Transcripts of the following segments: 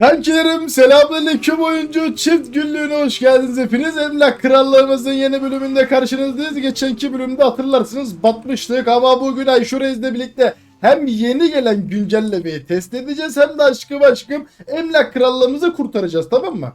Kankilerim selamünaleyküm oyuncu çift günlüğüne hoş geldiniz hepiniz. Emlak Krallığımızın yeni bölümünde karşınızdayız. Geçenki bölümde hatırlarsınız batmıştık ama bugün Ayşe Reis'le birlikte hem yeni gelen güncellemeyi test edeceğiz hem de aşkım aşkım Emlak Krallığımızı kurtaracağız tamam mı?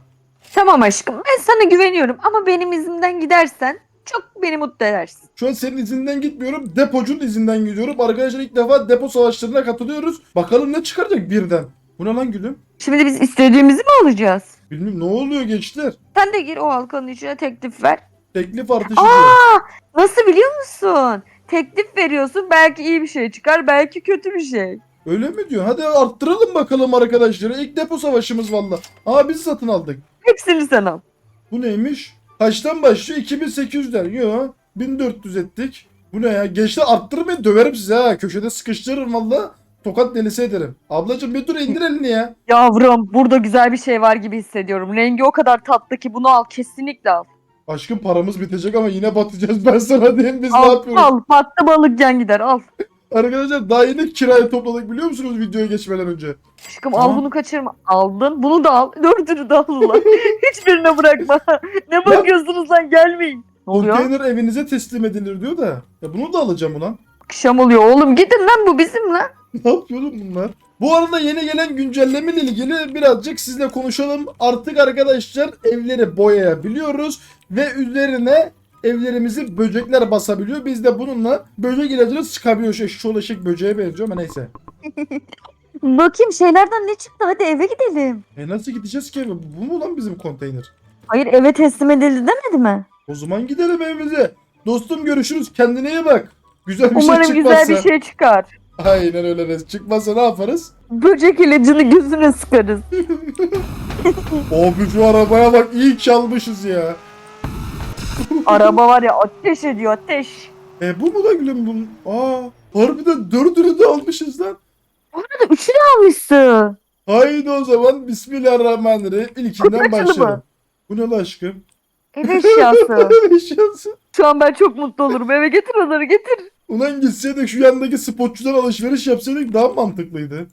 Tamam aşkım ben sana güveniyorum ama benim izimden gidersen çok beni mutlu edersin. Şu an senin izinden gitmiyorum depocun izinden gidiyorum. Arkadaşlar ilk defa depo savaşlarına katılıyoruz. Bakalım ne çıkaracak birden. Bu ne lan gülüm? Şimdi biz istediğimizi mi alacağız? Bilmiyorum ne oluyor gençler? Sen de gir o halkanın içine teklif ver. Teklif artışı diyor. Aa nasıl biliyor musun? Teklif veriyorsun belki iyi bir şey çıkar belki kötü bir şey. Öyle mi diyor? Hadi arttıralım bakalım arkadaşlar. İlk depo savaşımız valla. Aa biz satın aldık. Hepsini sen al. Bu neymiş? Kaçtan başlıyor? 2800'den. Yo 1400 ettik. Bu ne ya? Gençler arttırmayın döverim size ha. Köşede sıkıştırırım valla. Tokat delisi ederim. Ablacım bir dur indir elini ya. Yavrum burada güzel bir şey var gibi hissediyorum. Rengi o kadar tatlı ki bunu al kesinlikle al. Aşkım paramız bitecek ama yine batacağız. Ben sana diyeyim biz ne Al yapıyoruz? al battı balık can gider al. Arkadaşlar daha yeni kirayı topladık biliyor musunuz videoya geçmeden önce? Aşkım Tamam. al bunu kaçırma. Aldın bunu da al. Dördünü de al ulan. Hiçbirini bırakma. ne bakıyorsunuz lan gelmeyin. Ne oluyor? Konteyner evinize teslim edilir diyor da. Ya bunu da alacağım ulan. Akşam oluyor oğlum gidin lan bu bizim lan. Ne yapıyor oğlum bunlar? Bu arada yeni gelen güncelleme ile ilgili birazcık sizle konuşalım. Artık arkadaşlar evleri boyayabiliyoruz ve üzerine evlerimizi böcekler basabiliyor. Biz de bununla böcek ilacını sıkabiliyoruz. Şu şu eşek böceğe benziyor ama neyse. Bakayım şeylerden ne çıktı hadi eve gidelim. E nasıl gideceğiz ki eve? Bu mu lan bizim konteyner? Hayır eve teslim edildi demedi mi? O zaman gidelim evimize. Dostum görüşürüz. Kendine iyi bak. Güzel bir Umarım şey çıkmazsa. güzel bir şey çıkar. Aynen öyle. reis. Çıkmazsa ne yaparız? Böcek ilacını gözüne sıkarız. Abi şu arabaya bak. iyi ki almışız ya. Araba var ya ateş ediyor ateş. E bu mu da gülüm bunun? Aa, harbiden dördünü de almışız lan. Hadi üçünü almışsın. Haydi o zaman Bismillahirrahmanirrahim. İlkinden Kutu açılı başlayalım. mı? Bu ne lan aşkım? Ev eşyası. Eşyası. Şu an ben çok mutlu olurum. Eve getir onları getir. Ulan gitseydik şu yandaki spotçudan alışveriş yapsaydık daha mantıklıydı.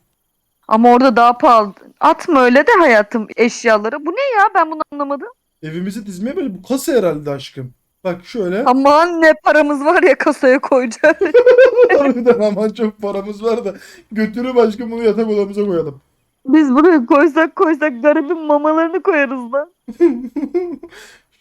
Ama orada daha pahalı. Atma öyle de hayatım eşyaları. Bu ne ya ben bunu anlamadım. Evimizi dizmeye böyle bu kasa herhalde aşkım. Bak şöyle. Aman ne paramız var ya kasaya koyacağız. Harbiden aman çok paramız var da götürüp aşkım bunu yatak odamıza koyalım. Biz buraya koysak koysak garibin mamalarını koyarız lan.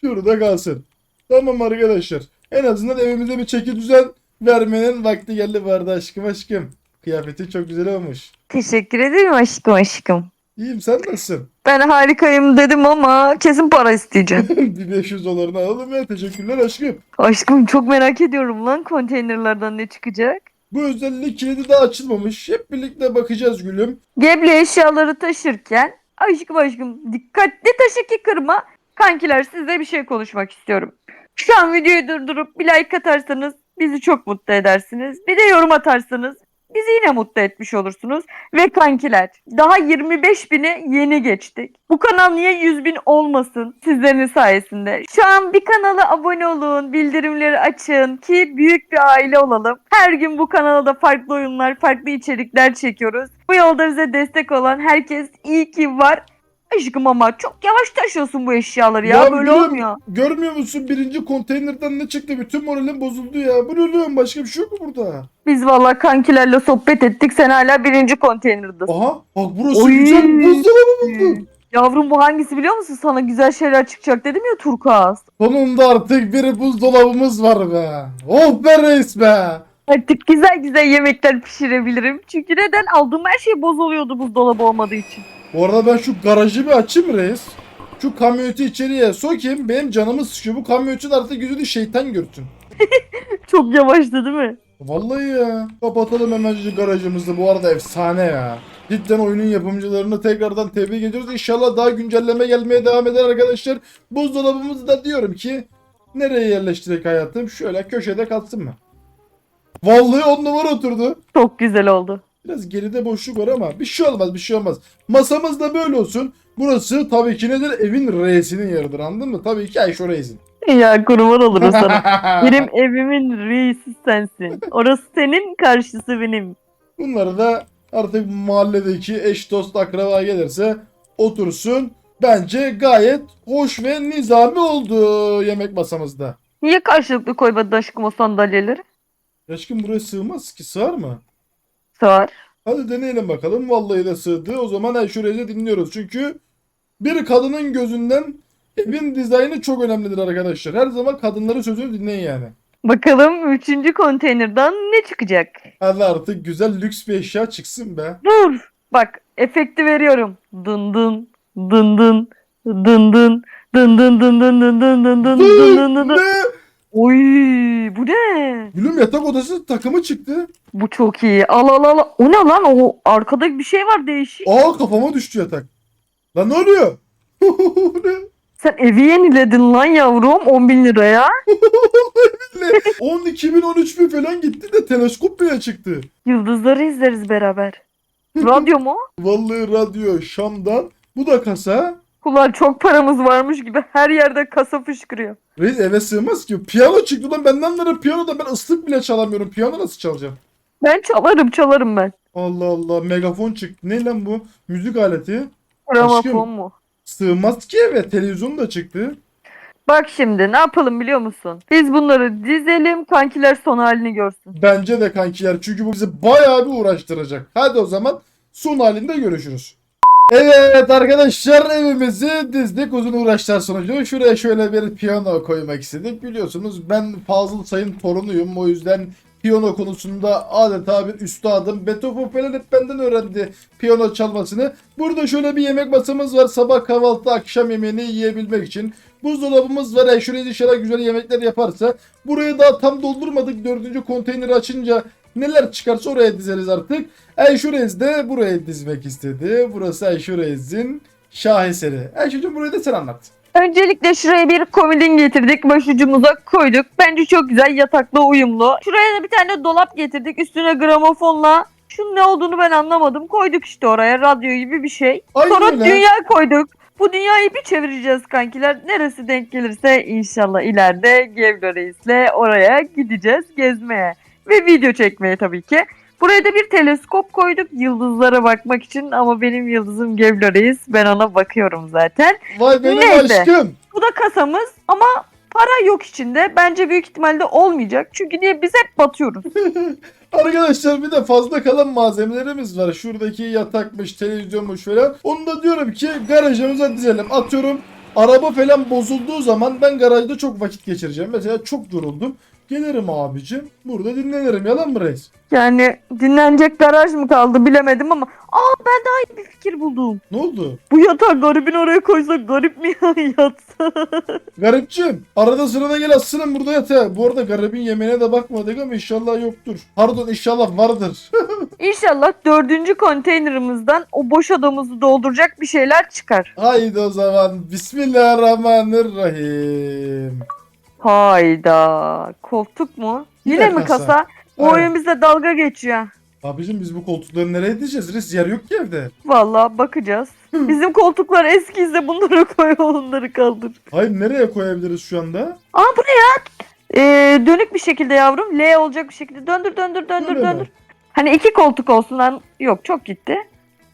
Şurada kalsın. Tamam arkadaşlar. En azından evimize bir çeki düzen vermenin vakti geldi vardı aşkım aşkım. Kıyafetin çok güzel olmuş. Teşekkür ederim aşkım aşkım. İyiyim sen nasılsın? Ben harikayım dedim ama kesin para isteyeceğim. bir 500 dolarını alalım ya. Teşekkürler aşkım. aşkım çok merak ediyorum lan konteynerlardan ne çıkacak. Bu özellik kilidi daha açılmamış. Hep birlikte bakacağız gülüm. Geble eşyaları taşırken aşkım aşkım dikkatli taşı ki kırma. Kankiler size bir şey konuşmak istiyorum. Şu an videoyu durdurup bir like atarsanız bizi çok mutlu edersiniz. Bir de yorum atarsanız bizi yine mutlu etmiş olursunuz. Ve kankiler daha 25 bini yeni geçtik. Bu kanal niye 100 bin olmasın sizlerin sayesinde. Şu an bir kanala abone olun, bildirimleri açın ki büyük bir aile olalım. Her gün bu kanalda farklı oyunlar, farklı içerikler çekiyoruz. Bu yolda bize destek olan herkes iyi ki var. Aşkım ama çok yavaş taşıyorsun bu eşyaları ya, Ya böyle gülüm, olmuyor. Görmüyor musun? Birinci konteynerden ne çıktı? Bütün moralim bozuldu ya. Bu ne lan? Başka bir şey yok mu burada? Biz valla kankilerle sohbet ettik sen hala birinci konteynerdesin. Aha. Bak burası Oy. güzel. Buzdolabı buldum. Yavrum bu hangisi biliyor musun? Sana güzel şeyler çıkacak dedim ya turkuaz. Sonunda artık bir buzdolabımız var be. Oh be reis be. Artık güzel güzel yemekler pişirebilirim. Çünkü neden? Aldığım her şey bozuluyordu buzdolabı olmadığı için. Bu arada ben şu garajı bir açayım reis. Şu kamyoneti içeriye sokayım. Benim canımı sıkıyor. Bu kamyonetin artık yüzünü şeytan görsün. Çok yavaştı değil mi? Vallahi ya. Kapatalım hemen şu garajımızı. Bu arada efsane ya. Cidden oyunun yapımcılarını tekrardan tebrik ediyoruz. İnşallah daha güncelleme gelmeye devam eder arkadaşlar. Buzdolabımızı da diyorum ki nereye yerleştirek hayatım? Şöyle köşede kalsın mı? Vallahi on numara oturdu. Çok güzel oldu. Biraz geride boşluk var ama bir şey olmaz bir şey olmaz. Masamız da böyle olsun. Burası tabii ki nedir? Evin reisinin yeridir anladın mı? Tabii ki Ayşe reisin. Ya kurban olurum sana. benim evimin reisi sensin. Orası senin karşısı benim. Bunları da artık mahalledeki eş dost akraba gelirse otursun. Bence gayet hoş ve nizami oldu yemek masamızda. Niye karşılıklı koymadın aşkım o sandalyeleri? Aşkım buraya sığmaz ki sığar mı? Sığar. Hadi deneyelim bakalım. Vallahi de sığdı. O zaman Ayşure'yi dinliyoruz. Çünkü bir kadının gözünden evin dizaynı çok önemlidir arkadaşlar. Her zaman kadınların sözünü dinleyin yani. Bakalım üçüncü konteynerden ne çıkacak? Hadi artık güzel lüks bir eşya çıksın be. Dur. Bak efekti veriyorum. Dın dın dın dın dın dın dın dın dın dın dın dın dın dın dın dın dın dın. Oy bu ne? Gülüm yatak odası takımı çıktı. Bu çok iyi. Al al al. O ne lan? O arkada bir şey var değişik. Aa kafama düştü yatak. Lan ne oluyor? ne? Sen evi yeniledin lan yavrum 10 bin liraya. 12 bin 13 bin falan gitti de teleskop bile çıktı. Yıldızları izleriz beraber. Radyo mu? Vallahi radyo Şam'dan. Bu da kasa. Ulan çok paramız varmış gibi her yerde kasa fışkırıyor. Reis eve sığmaz ki. Piyano çıktı lan benden de piyano da ben ıslık bile çalamıyorum. Piyano nasıl çalacağım? Ben çalarım çalarım ben. Allah Allah megafon çıktı. Ne lan bu? Müzik aleti. Gramofon mu? Sığmaz ki eve. Televizyon da çıktı. Bak şimdi ne yapalım biliyor musun? Biz bunları dizelim kankiler son halini görsün. Bence de kankiler. Çünkü bu bizi bayağı bir uğraştıracak. Hadi o zaman son halinde görüşürüz. Evet arkadaşlar evimizi dizdik uzun uğraşlar sonucu. Şuraya şöyle bir piyano koymak istedik. Biliyorsunuz ben Fazıl Say'ın torunuyum. O yüzden piyano konusunda adeta bir üstadım. Beethoven falan hep benden öğrendi piyano çalmasını. Burada şöyle bir yemek masamız var. Sabah kahvaltı akşam yemeğini yiyebilmek için. Buzdolabımız var. Şuraya inşallah güzel yemekler yaparsa. Burayı daha tam doldurmadık. Dördüncü konteyneri açınca neler çıkarsa oraya dizeriz artık. Ayşurez de buraya dizmek istedi. Burası Ayşurez'in şaheseri. Ayşe'cim burayı da sen anlat. Öncelikle şuraya bir komodin getirdik. Başucumuza koyduk. Bence çok güzel yatakla uyumlu. Şuraya da bir tane dolap getirdik. Üstüne gramofonla. Şunun ne olduğunu ben anlamadım. Koyduk işte oraya radyo gibi bir şey. Aynen Sonra öyle. dünya koyduk. Bu dünyayı bir çevireceğiz kankiler. Neresi denk gelirse inşallah ileride Gevlo Reis'le oraya gideceğiz gezmeye. Ve video çekmeye tabii ki. Buraya da bir teleskop koyduk yıldızlara bakmak için ama benim yıldızım Gevlo Reis. Ben ona bakıyorum zaten. Vay benim Neyse. aşkım. Bu da kasamız ama para yok içinde. Bence büyük ihtimalle olmayacak. Çünkü niye biz hep batıyoruz. Arkadaşlar bir de fazla kalan malzemelerimiz var. Şuradaki yatakmış, televizyonmuş falan. Onu da diyorum ki garajımıza dizelim. Atıyorum araba falan bozulduğu zaman ben garajda çok vakit geçireceğim. Mesela çok yoruldum. Gelirim abicim. Burada dinlenirim. Yalan mı reis? Yani dinlenecek garaj mı kaldı bilemedim ama aa ben daha iyi bir fikir buldum. Ne oldu? Bu yatağı garibin oraya koysak garip mi ya yatsa? Garipçim arada sırada gel atsın burada yatağa. Bu arada garibin yemeğine de bakmadık ama inşallah yoktur. Pardon inşallah vardır. İnşallah dördüncü konteynerimizden o boş odamızı dolduracak bir şeyler çıkar. Haydi o zaman Bismillahirrahmanirrahim. Hayda. Koltuk mu? Yine Yine, mi kasa. kasa? Bu Evet. oyun bize dalga geçiyor. Abicim biz bu koltukları nereye diyeceğiz? Reis yer yok ki evde. Vallahi bakacağız. Bizim koltuklar eskiyse bunları koy onları kaldır. Hayır nereye koyabiliriz şu anda? Aa bu ne ya? Ee, dönük bir şekilde yavrum. L olacak bir şekilde. Döndür döndür döndür Öyle mi? döndür. Hani iki koltuk olsun lan. Yok çok gitti.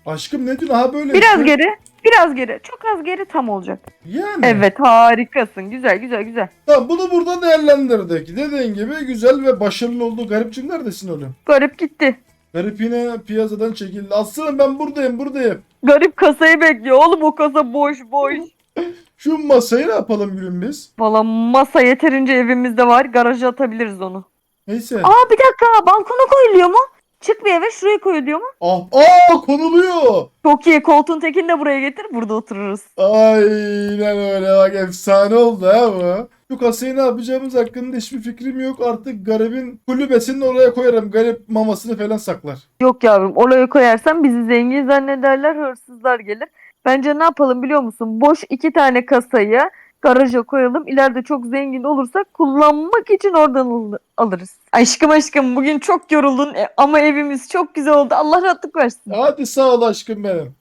Aşkım ne diyorsun? Ha böyle Biraz işte. geri. Biraz geri. Çok az geri tam olacak. Yani. Evet harikasın. Güzel güzel güzel. Tamam bunu burada değerlendirdik. Dediğin gibi güzel ve başarılı oldu. Garipçim neredesin oğlum? Garip gitti. Garip yine piyasadan çekildi. Aslanım ben buradayım buradayım. Garip kasayı bekliyor. Oğlum o kasa boş boş. Şu masayı ne yapalım gülüm biz? Valla masa yeterince evimizde var. Garaja atabiliriz onu. Neyse. Aa bir dakika balkona koyuluyor mu? Çık bir eve şuraya koyuluyor mu? Ah, aa konuluyor. Çok iyi koltuğun tekini de buraya getir burada otururuz. Aynen öyle bak efsane oldu ha bu. Şu kasayı ne yapacağımız hakkında hiçbir fikrim yok. Artık garibin kulübesini oraya koyarım. Garip mamasını falan saklar. Yok yavrum oraya koyarsan bizi zengin zannederler hırsızlar gelir. Bence ne yapalım biliyor musun? Boş iki tane kasayı garaja koyalım. İleride çok zengin olursak kullanmak için oradan al- alırız. Aşkım aşkım bugün çok yoruldun e, ama evimiz çok güzel oldu. Allah rahatlık versin. Hadi sağ ol aşkım benim.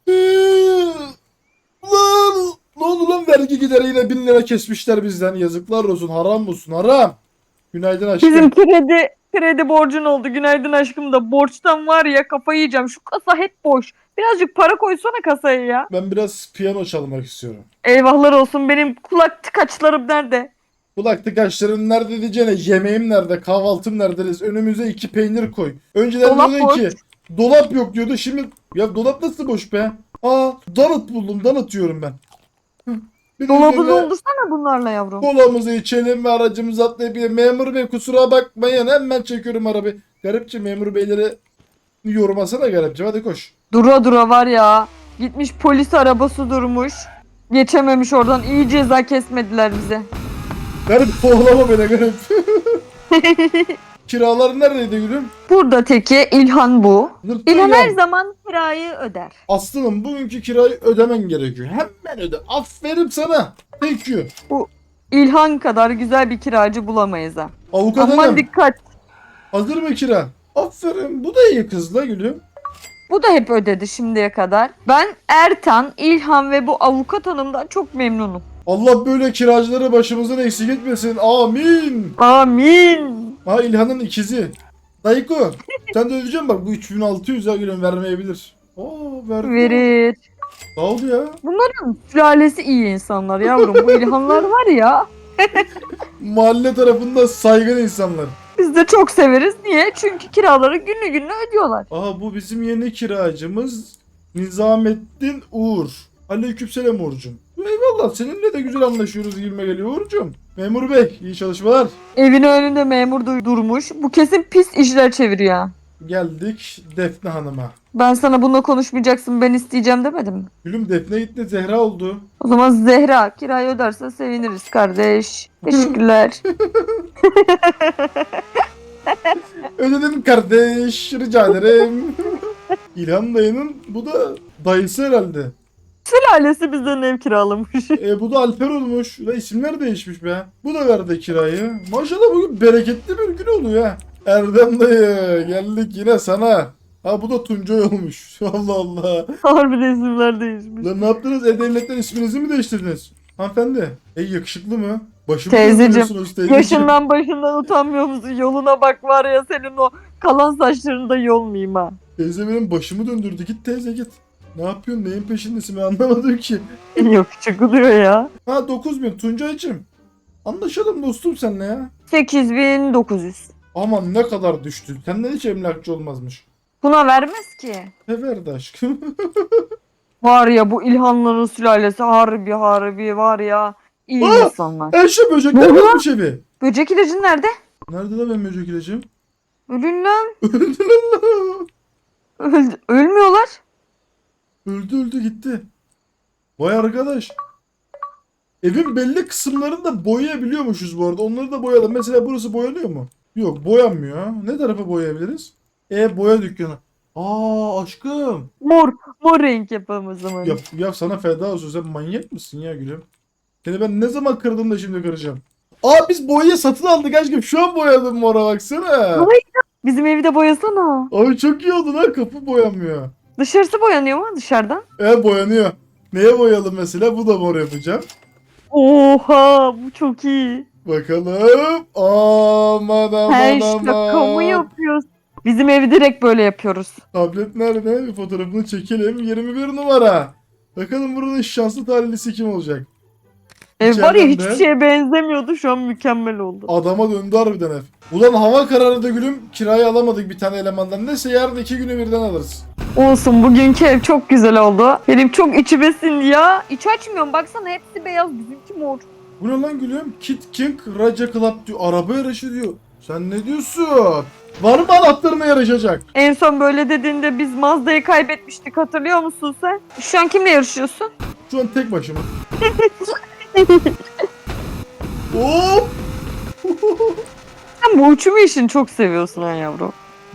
lan ne oldu lan vergi gideri yine bin lira kesmişler bizden. Yazıklar olsun haram olsun haram. Günaydın aşkım. Bizim kredi kredi borcun oldu. Günaydın aşkım da borçtan var ya kafayı yiyeceğim. Şu kasa hep boş. Birazcık para koysana kasaya ya. Ben biraz piyano çalmak istiyorum. Eyvahlar olsun benim kulak tıkaçlarım nerede? Kulak tıkaçların nerede diyeceğine yemeğim nerede kahvaltım nerede önümüze iki peynir koy. Önceden Dolap diyordun boş. ki dolap yok diyordu şimdi ya dolap nasıl boş be? Aa donut buldum donut yiyorum ben. Hı. Bir Dolabı üzerine doldursana bunlarla yavrum. Kolamızı içelim ve aracımızı atlayıp gidelim. Memur bey kusura bakmayın hemen çekiyorum arabayı. Garipçi memur beyleri yormasana garipçi hadi koş. Dura dura var ya. Gitmiş polis arabası durmuş. Geçememiş oradan iyi ceza kesmediler bize. Garip kovalama beni garip. Kiralar neredeydi gülüm? Burada teki İlhan bu. Nurten İlhan her zaman kirayı öder. Aslanım bugünkü kirayı ödemen gerekiyor. Hemen öde. Aferin sana. Thank you. İlhan kadar güzel bir kiracı bulamayız ha. Avukat Aman hanım. dikkat. Hazır mı kira? Aferin. Bu da iyi kız la gülüm. Bu da hep ödedi şimdiye kadar. Ben Ertan, İlhan ve bu avukat hanımdan çok memnunum. Allah böyle kiracıları başımızdan eksik etmesin. Amin. Amin. Ha İlhan'ın ikizi. Dayıko. sen de ödeyeceksin bak bu 3600 ya gülüm vermeyebilir. Aa verdi. Verir. Ne oldu ya? Bunların sülalesi iyi insanlar yavrum. Bu İlhanlar var ya. Mahalle tarafında saygın insanlar. Biz de çok severiz. Niye? Çünkü kiraları günlü günlü ödüyorlar. Aha bu bizim yeni kiracımız Nizamettin Uğur. Aleykümselam Uğur'cum. Eyvallah seninle de güzel anlaşıyoruz gibime geliyor Uğur'cum. Memur bey iyi çalışmalar. Evin önünde memur du- durmuş. Bu kesin pis işler çeviriyor. Geldik Defne Hanım'a. Ben sana bununla konuşmayacaksın ben isteyeceğim demedim mi? Gülüm Defne gitti Zehra oldu. O zaman Zehra kirayı öderse seviniriz kardeş. Teşekkürler. Ödedim kardeş rica ederim. İlhan dayının bu da dayısı herhalde. Sülalesi bizden ev kiralamış. E bu da Alper olmuş. Da isimler değişmiş be. Bu da verdi kirayı. Maşallah bugün bereketli bir gün oluyor ha. Erdem dayı geldik yine sana. Ha bu da Tuncay olmuş. Allah Allah. Harbiden isimler değişmiş. Lan ne yaptınız? E-Devlet'ten isminizi mi değiştirdiniz? Hanımefendi. E yakışıklı mı? Başımı Teyzeciğim, teyzeciğim. Yaşından başından utanmıyor musun? Yoluna bak var ya senin o kalan saçlarını da yolmayayım ha. Teyze benim başımı döndürdü. Git teyze git. Ne yapıyorsun? Neyin peşindesin? Ben anlamadım ki. Yok çıkılıyor ya. Ha 9000 Tuncay'cığım. Anlaşalım dostum seninle ya. 8900. Aman ne kadar düştü. Senden hiç emlakçı olmazmış. Buna vermez ki. Ne verdi aşkım? Var ya bu İlhanların sülalesi harbi harbi var ya. İyi Aa! insanlar. Eşe böcekler Ne varmış evi. Böcek ilacın nerede? Nerede lan benim böcek ilacım? Ölün lan. Öldü lan. Öldü. Ölmüyorlar. Öldü öldü gitti. Vay arkadaş. Evin belli kısımlarını da boyayabiliyormuşuz bu arada. Onları da boyayalım. Mesela burası boyanıyor mu? Yok boyanmıyor. ha. Ne tarafa boyayabiliriz? E boya dükkanı. Aa aşkım. Mor. Mor renk yapalım o zaman. Ya, ya sana feda olsun sen manyak mısın ya gülüm? Seni ben ne zaman kırdım da şimdi kıracağım. Aa biz boyayı satın aldık aşkım. Şu an boyadım mora baksana. Vay. Bizim evi de boyasana. Abi çok iyi oldu lan kapı boyanmıyor. Dışarısı boyanıyor mu dışarıdan? E boyanıyor. Neye boyayalım mesela? Bu da mor yapacağım. Oha bu çok iyi. Bakalım. Aman aman Sen aman. şaka mı yapıyorsun? Bizim evi direkt böyle yapıyoruz. Tablet nerede? Bir fotoğrafını çekelim. 21 numara. Bakalım buranın şanslı talihlisi kim olacak? Ev var ya İçeriden hiçbir şeye benzemiyordu şu an mükemmel oldu. Adama döndü harbiden ev. Ulan hava karardı gülüm. Kirayı alamadık bir tane elemandan. Neyse yarın iki günü birden alırız. Olsun bugünkü ev çok güzel oldu. Benim çok içime sindi ya. İç açmıyorum baksana hepsi beyaz bizimki mor. Bu ne lan gülüm? Kit King Raja Club diyor. Araba yarışı diyor. Sen ne diyorsun? Var mı anahtarına yarışacak? En son böyle dediğinde biz Mazda'yı kaybetmiştik hatırlıyor musun sen? Şu an kimle yarışıyorsun? Şu an tek başıma. Hop! Sen bu uçumu işini çok seviyorsun ha yavrum.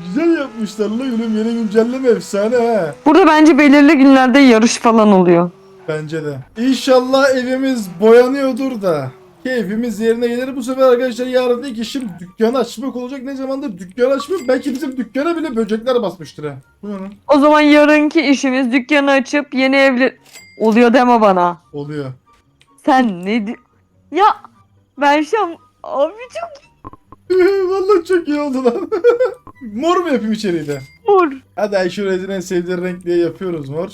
Güzel yapmışlar la gülüm. Yeni güncelleme efsane he. Burada bence belirli günlerde yarış falan oluyor. Bence de. İnşallah evimiz boyanıyordur da. Keyfimiz yerine gelir. Bu sefer arkadaşlar yarın ilk işim dükkanı açmak olacak. Ne zamandır dükkan açmıyorum. Belki bizim dükkana bile böcekler basmıştır ha. Bu ne lan? O zaman yarınki işimiz dükkanı açıp yeni evli... Oluyor deme bana. Oluyor. Sen ne di... Ya ben şu an... Abi çok... Vallahi çok iyi oldu lan. Mor mu yapayım içeriği de? Mor. Hadi Ayşe Reis'in en sevdiği renk diye yapıyoruz mor.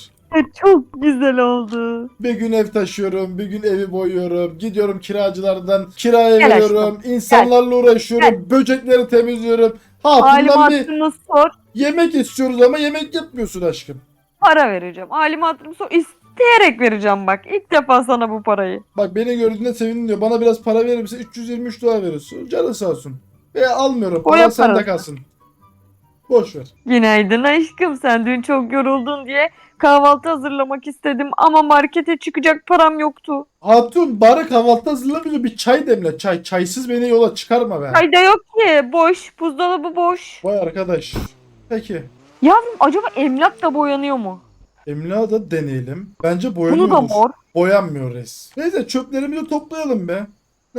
Çok güzel oldu. Bir gün ev taşıyorum, bir gün evi boyuyorum. Gidiyorum kiracılardan kiraya Gel veriyorum. insanlarla uğraşıyorum. Böcekleri temizliyorum. Hatundan bir Alimatını sor. yemek istiyoruz ama yemek yapmıyorsun aşkım. Para vereceğim. Alimatını sor. İsteyerek vereceğim bak. İlk defa sana bu parayı. Bak beni gördüğünde sevindin diyor. Bana biraz para verir misin? 323 dolar veriyorsun. Canın sağ olsun. Ve almıyorum. O Para yapar. sende kalsın. Boş ver. Günaydın aşkım. Sen dün çok yoruldun diye kahvaltı hazırlamak istedim ama markete çıkacak param yoktu. Hatun bari kahvaltı hazırlamıyor. Bir çay demle. Çay. Çaysız beni yola çıkarma be. Çay da yok ki. Boş. Buzdolabı boş. Vay arkadaş. Peki. Yavrum acaba emlak da boyanıyor mu? Emlak'ı da deneyelim. Bence Bunu boyanıyordur. da mor. Boyanmıyor res. Neyse çöplerimizi toplayalım be.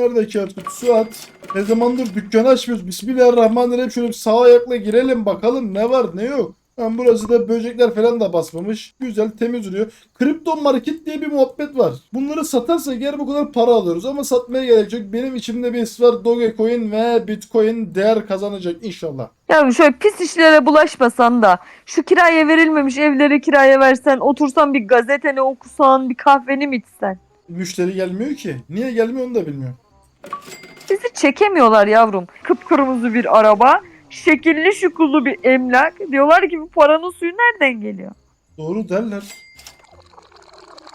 Nerede kağıt kutusu at. Ne zamandır dükkanı açmıyoruz. Bismillahirrahmanirrahim. Şöyle bir sağ ayakla girelim bakalım ne var ne yok. Ben burası da böcekler falan da basmamış. Güzel temiz duruyor. Kripto market diye bir muhabbet var. Bunları satarsak eğer bu kadar para alıyoruz ama satmaya gerek yok. Benim içimde bir his var. Dogecoin ve Bitcoin değer kazanacak inşallah. Yavrum şöyle pis işlere bulaşmasan da şu kiraya verilmemiş evleri kiraya versen otursan bir gazeteni okusan bir kahveni mi içsen? Müşteri gelmiyor ki. Niye gelmiyor onu da bilmiyorum. Bizi çekemiyorlar yavrum. Kıpkırmızı bir araba, şekilli şukullu bir emlak. Diyorlar ki bu paranın suyu nereden geliyor? Doğru derler.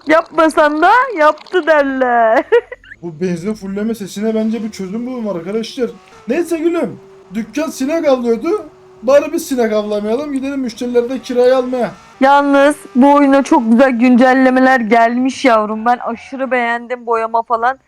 Yapmasan da yaptı derler. Bu benzin fulleme sesine bence bir çözüm bulun arkadaşlar. Neyse gülüm. Dükkan sinek avlıyordu. Bari biz sinek avlamayalım. Gidelim müşterilerden kirayı almaya. Yalnız bu oyuna çok güzel güncellemeler gelmiş yavrum. Ben aşırı beğendim boyama falan.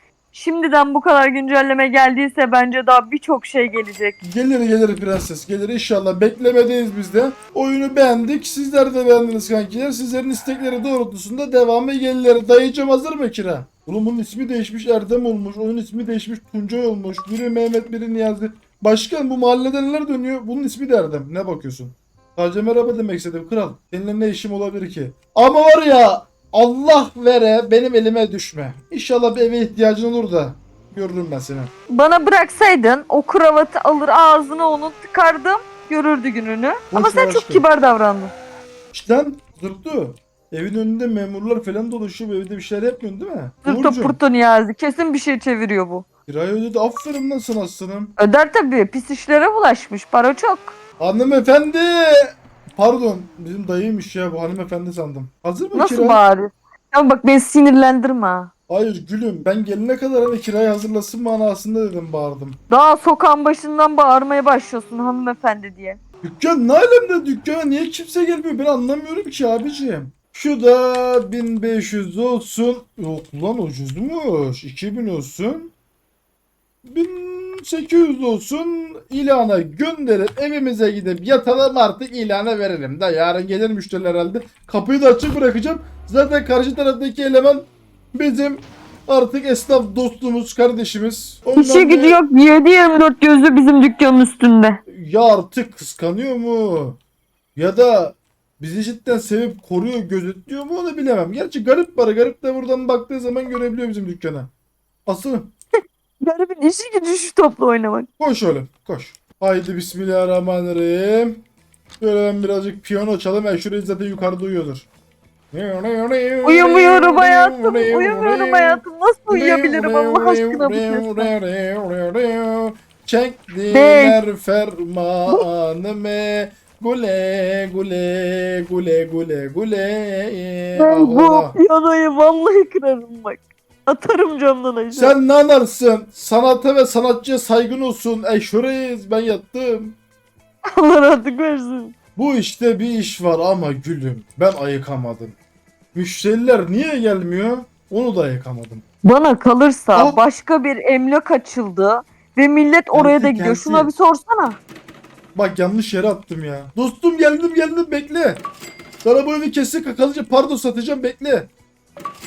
Şimdiden bu kadar güncelleme geldiyse bence daha birçok şey gelecek. Gelir gelir prenses gelir inşallah. Beklemedeyiz biz de. Oyunu beğendik. Sizler de beğendiniz kankiler. Sizlerin istekleri doğrultusunda devamı gelir. Dayıcım hazır mı kira? Oğlum bunun ismi değişmiş Erdem olmuş. Onun ismi değişmiş Tuncay olmuş. Biri Mehmet biri Niyazi. Başkan bu mahallede neler dönüyor? Bunun ismi de Erdem. Ne bakıyorsun? Sadece merhaba demek istedim kral. Seninle ne işim olabilir ki? Ama var ya Allah vere benim elime düşme. İnşallah bir eve ihtiyacın olur da. Görürüm ben seni. Bana bıraksaydın o kravatı alır ağzına onu tıkardım. Görürdü gününü. Ama Boş sen ver çok aşkım. kibar davrandın. İşte zırtı. Evin önünde memurlar falan dolaşıyor. Evde bir şeyler yapmıyorsun değil mi? Zırto Uğurcuğum, Niyazi. Kesin bir şey çeviriyor bu. Kirayı ödedi. Aferin lan sana aslanım. Öder tabii. Pis işlere bulaşmış. Para çok. Hanımefendi. Pardon. Bizim dayıymış ya bu hanımefendi sandım. Hazır mı Nasıl kira? bari? Ama bak beni sinirlendirme ha. Hayır gülüm. Ben gelene kadar hani kirayı hazırlasın manasında dedim bağırdım. Daha sokağın başından bağırmaya başlıyorsun hanımefendi diye. Dükkan ne alemde dükkana niye kimse gelmiyor ben anlamıyorum ki abiciğim. Şu da 1500 olsun. Yok lan ucuzmuş. 2000 olsun. 1800 olsun. İlana gönderip evimize gidip yatalım artık ilana verelim. Da yarın gelir müşteriler herhalde. Kapıyı da açık bırakacağım. Zaten karşı taraftaki eleman bizim artık esnaf dostumuz, kardeşimiz. Ondan İşe gücü yok. 7-24 gözü bizim dükkanın üstünde. ya artık kıskanıyor mu? Ya da bizi cidden sevip koruyor, gözetliyor mu onu bilemem. Gerçi garip para. Garip de buradan baktığı zaman görebiliyor bizim dükkana. Asılım. Garibin işi gücü şu topla oynamak. Koş oğlum. Koş. Haydi bismillahirrahmanirrahim. Böyle ben birazcık piyano çalayım. Ben şurayı zaten yukarıda uyuyordur. Uyumuyorum hayatım. Uyumuyorum hayatım. Nasıl uyuyabilirim Allah aşkına bu sesle? Çektiler fermanımı Gule gule gule gule gule Ben bu piyanoyu vallahi kırarım bak. Atarım camdan aşağı. Sen ne anlarsın? Sanata ve sanatçıya saygın olsun. Ey şurayız ben yattım. Allah rahatlık versin. Bu işte bir iş var ama gülüm ben ayıkamadım. Müşteriler niye gelmiyor? Onu da ayıkamadım. Bana kalırsa Aa. başka bir emlak açıldı ve millet oraya da gidiyor. geldi. Şuna bir sorsana. Bak yanlış yere attım ya. Dostum geldim geldim bekle. Sana bu evi kesin kakalıcı pardon satacağım bekle.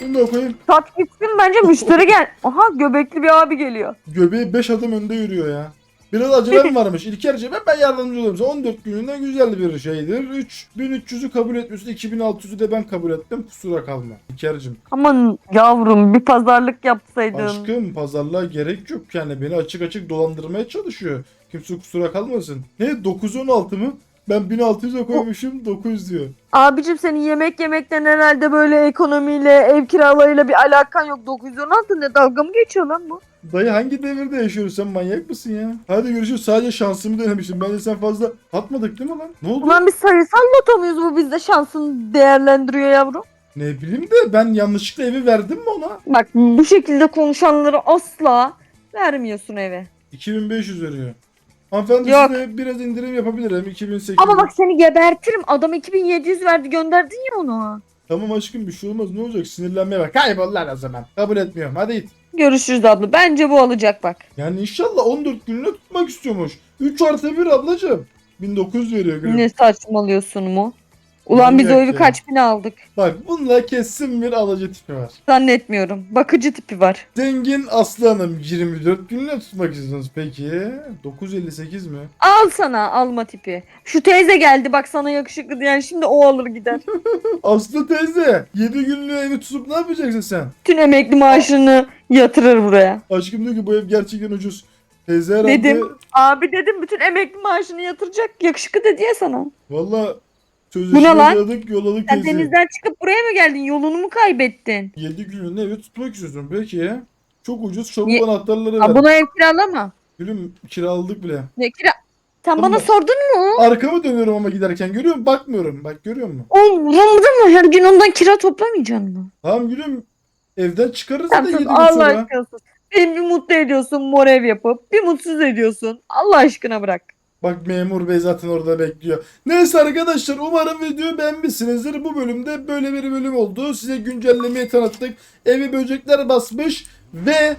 Bunu da koyayım. Sat gitsin bence müşteri gel. Aha göbekli bir abi geliyor. Göbeği 5 adım önde yürüyor ya. Biraz acelem varmış. İlker'cim ben yardımcı olurum sana. 14 gününde güzel bir şeydir. 3300'ü kabul etmiyorsun. 2600'ü de ben kabul ettim. Kusura kalma. İlker'cim. Aman yavrum bir pazarlık yapsaydın. Aşkım pazarlığa gerek yok yani. Beni açık açık dolandırmaya çalışıyor. Kimse kusura kalmasın. Ne 916 mı? Ben 1600'e koymuşum 900 diyor. Abicim senin yemek yemekten herhalde böyle ekonomiyle, ev kiralarıyla bir alakan yok. 916 ne dalga mı geçiyor lan bu? Dayı hangi devirde yaşıyorsun sen manyak mısın ya? Hadi görüşürüz sadece şansımı denemiştim. Bence sen fazla atmadık değil mi lan? Ne oldu? Ulan biz sayısal loto muyuz bu bizde şansını değerlendiriyor yavrum? Ne bileyim de ben yanlışlıkla evi verdim mi ona? Bak bu şekilde konuşanları asla vermiyorsun eve. 2500 veriyor. Hanımefendi Yok. size biraz indirim yapabilirim 2008. Ama bak seni gebertirim. Adam 2700 verdi gönderdin ya onu. Tamam aşkım bir şey olmaz ne olacak sinirlenmeye bak. Kaybol lan o zaman. Kabul etmiyorum hadi git. Görüşürüz abla. Bence bu alacak bak. Yani inşallah 14 gününe tutmak istiyormuş. 3 artı 1 ablacığım. 1900 veriyor gülüm. Ne saçmalıyorsun mu? Ulan biz o Manyak evi ya. kaç bin aldık? Bak bunda kesin bir alıcı tipi var. Zannetmiyorum. Bakıcı tipi var. Zengin aslanım 24 gününe tutmak istiyorsunuz peki. 958 mi? Al sana alma tipi. Şu teyze geldi bak sana yakışıklı diyen şimdi o alır gider. Aslı teyze 7 günlüğü evi tutup ne yapacaksın sen? Bütün emekli maaşını yatırır buraya. Aşkım diyor ki bu ev gerçekten ucuz. Teyze herhalde Dedim. Abi dedim bütün emekli maaşını yatıracak. Yakışıklı dedi ya sana. valla Sözleşme lan? yolladık yolladık Sen teyze. denizden çıkıp buraya mı geldin? Yolunu mu kaybettin? 7 günlüğüne evi tutmak istiyorsun peki. Çok ucuz çabuk Ye- anahtarları Aa, ver. buna ev kiralama. Gülüm kiraladık bile. Ne kira? Sen bana sordun mu? Arkamı dönüyorum ama giderken görüyor musun? Bakmıyorum. Bak görüyor musun? Oğlum umurumda mı? Her gün ondan kira toplamayacaksın mı? Tamam gülüm. Evden çıkarız Sen da sus, 7 gün Allah sonra. aşkına sus. Beni bir mutlu ediyorsun mor ev yapıp. Bir mutsuz ediyorsun. Allah aşkına bırak. Bak memur bey zaten orada bekliyor. Neyse arkadaşlar umarım videoyu beğenmişsinizdir. Bu bölümde böyle bir bölüm oldu. Size güncellemeyi tanıttık. Evi böcekler basmış ve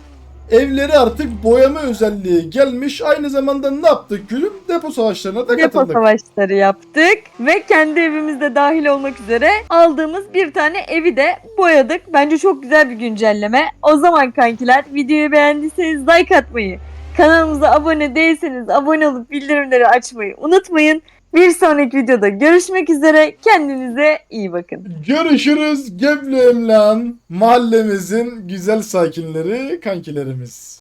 evleri artık boyama özelliği gelmiş. Aynı zamanda ne yaptık gülüm? Depo savaşlarına da Depo katıldık. savaşları yaptık. Ve kendi evimizde dahil olmak üzere aldığımız bir tane evi de boyadık. Bence çok güzel bir güncelleme. O zaman kankiler videoyu beğendiyseniz like atmayı, kanalımıza abone değilseniz abone olup bildirimleri açmayı unutmayın. Bir sonraki videoda görüşmek üzere. Kendinize iyi bakın. Görüşürüz Geblemlan mahallemizin güzel sakinleri kankilerimiz.